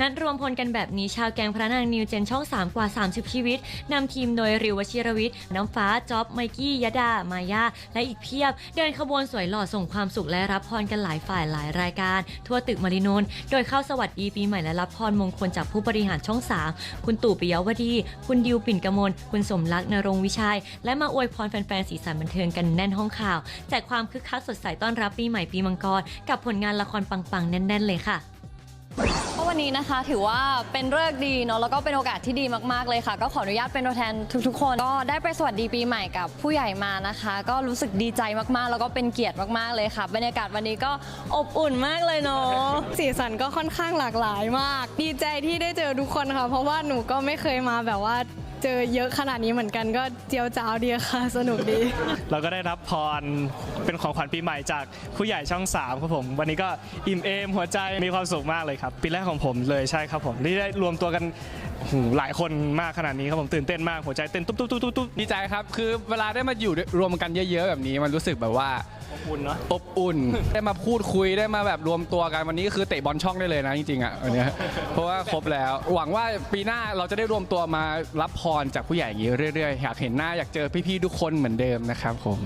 นัดรวมพลกันแบบนี้ชาวแกงพระนางนิวเจนช่อง 3 กว่า 30 ชีวิตนำทีมโดยริววชิรวิทย์ น้ำฟ้า จ๊อบ ไมกี้ ยดา มายา และอีกเพียบ เดินขบวนสวยหล่อส่งความสุขและรับพรกันหลายฝ่ายหลายรายการ ทั่วตึกมารินนโดยเข้าสวัสดีปีใหม่และรับพรมงคลจากผู้บริหารช่อง 3 คุณตู่ปิยวดี คุณดิวปิ่นกมล คุณสมรักนรงวิชัย และมาอวยพรแฟนๆสีสันบันเทิงกันแน่นห้องข่าวแจกความคึกคักสดใสต้อนรับปีใหม่ปีมังกรกับผลงานละครปังๆแน่น ๆ เลยค่ะ วันนี้นะคะถือว่าเป็นเลิกษ์ดีเนาะแล้วก็เป็นโอกาสที่ดีมากๆเลยค่ะ ก็ขออนุญาตเป็นตัวแทนทุกๆ คน ก็ได้ไปสวัสดีปีใหม่กับผู้ใหญ่มานะคะ ก็รู้สึกดีใจมากๆ แล้วก็เป็นเกียรติมากๆเลยค่ะ บรรยากาศวันนี้ก็อบอุ่นมากเลยเนาะสีสันก็ค่อนข้างหลากหลายมาก ดีใจที่ได้เจอทุกคนค่ะ เพราะว่าหนูก็ไม่เคยมาแบบว่า เจอเยอะขนาดนี้เหมือนกันก็เจียวจ้าวดีค่ะ สนุกดี เราก็ได้รับพรเป็นของขวัญปีใหม่จากผู้ใหญ่ช่อง3ครับผม วันนี้ก็อิ่มเอมหัวใจมีความสุขมากเลยครับ ปีแรกของผมเลยใช่ครับผมที่ได้รวมตัวกันโอ้โหหลายคนมากขนาดนี้ครับผมตื่นเต้นมากหัวใจเต้นตุ๊บตุ๊บตุ๊บตุ๊บตุ๊บดีใจครับ คือเวลาได้มาอยู่รวมกันเยอะ ๆ แบบนี้มันรู้สึกแบบว่า อบอุ่นเนาะอบอุ่น ได้มาพูดคุยได้มาแบบรวมตัวกันวันนี้คือเตะบอลช่องได้เลยนะจริงๆอะวันเนี้ยเพราะว่าครบแล้ว หวังว่าปีหน้าเราจะได้รวมตัวมารับพรจากผู้ใหญ่อย่างนี้เรื่อยๆอยากเห็นหน้าอยากเจอพี่ๆทุกคนเหมือนเดิมนะครับผม